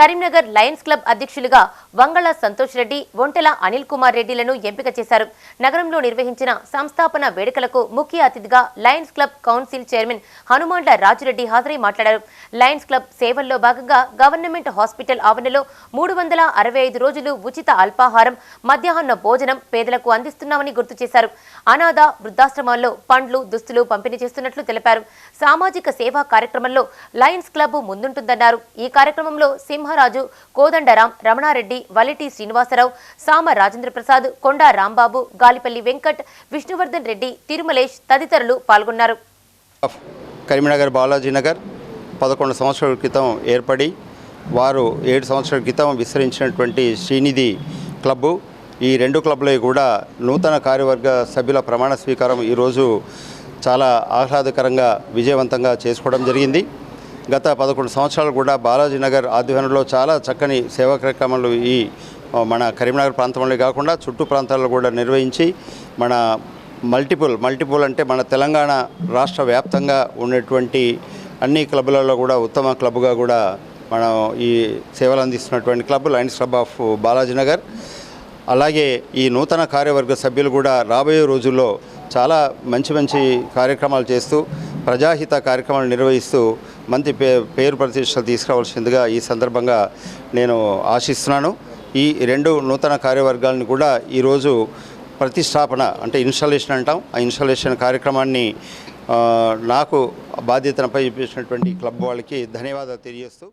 Karimnagar Lions club అధ్యక్షులుగా వంగళ సంతోష్ రెడ్డి ఒంటెల అనిల్ కుమార్ రెడ్డిలను ఎంపిక చేశారు. నగరంలో నిర్వహించిన సంస్థాపన వేడుకలకు ముఖ్య అతిథిగా Lions Club council chairman Hanumandla Raju Reddy హాజరై మాట్లాడారు. లయన్స్ క్లబ్ సేవల్లో భాగంగా గవర్నమెంట్ హాస్పిటల్ ఆవరణలో మూడు వందల అరవై ఐదు రోజులు ఉచిత అల్పాహారం మధ్యాహ్న భోజనం పేదలకు అందిస్తున్నామని గుర్తు చేశారు. అనాథ వృద్ధాశ్రమాల్లో పండ్లు దుస్తులు పంపిణీ చేస్తున్నట్లు తెలిపారు. సామాజిక సేవా కార్యక్రమంలో లయన్స్ క్లబ్ ముందుంటుందన్నారు. ఈ కార్యక్రమంలో సింహరాజు కోదండరాం రమణారెడ్డి వలిటి శ్రీనివాసరావు సామ రాజేంద్ర ప్రసాద్ కొండా రాంబాబు గాలిపల్లి వెంకట్ విష్ణువర్ధన్ రెడ్డి తిరుమలేష్ తదితరులు పాల్గొన్నారు. కరీంనగర్ బాలాజీనగర్ పదకొండు సంవత్సరాల క్రితం ఏర్పడి వారు ఏడు సంవత్సరాల క్రితం విస్తరించినటువంటి శ్రీనిధి క్లబ్బు. ఈ రెండు క్లబ్లో కూడా నూతన కార్యవర్గ సభ్యుల ప్రమాణ స్వీకారం ఈరోజు చాలా ఆహ్లాదకరంగా విజయవంతంగా చేసుకోవడం జరిగింది. గత పదకొండు సంవత్సరాలు కూడా బాలాజీ నగర్ ఆధ్వర్యంలో చాలా చక్కని సేవా కార్యక్రమాలు ఈ మన కరీంనగర్ ప్రాంతంలో కాకుండా చుట్టూ ప్రాంతాల్లో కూడా నిర్వహించి మన మల్టిపుల్ మల్టిపుల్ అంటే మన తెలంగాణ రాష్ట్ర వ్యాప్తంగా ఉన్నటువంటి అన్ని క్లబ్లలో కూడా ఉత్తమ క్లబ్గా కూడా మనం ఈ సేవలు అందిస్తున్నటువంటి club Lions club of Balaji Nagar అలాగే ఈ నూతన కార్యవర్గ సభ్యులు కూడా రాబోయే రోజుల్లో చాలా మంచి మంచి కార్యక్రమాలు చేస్తూ ప్రజాహిత కార్యక్రమాలు నిర్వహిస్తూ మంచి పే పేరు ప్రతిష్టలు తీసుకురావాల్సిందిగా ఈ సందర్భంగా నేను ఆశిస్తున్నాను. ఈ రెండు నూతన కార్యవర్గాలను కూడా ఈరోజు ప్రతిష్టాపన అంటే ఇన్స్టాలేషన్ అంటాం. ఆ ఇన్స్టాలేషన్ కార్యక్రమాన్ని నాకు బాధ్యతనపై చూపించినటువంటి క్లబ్ వాళ్ళకి ధన్యవాదాలు తెలియజేస్తూ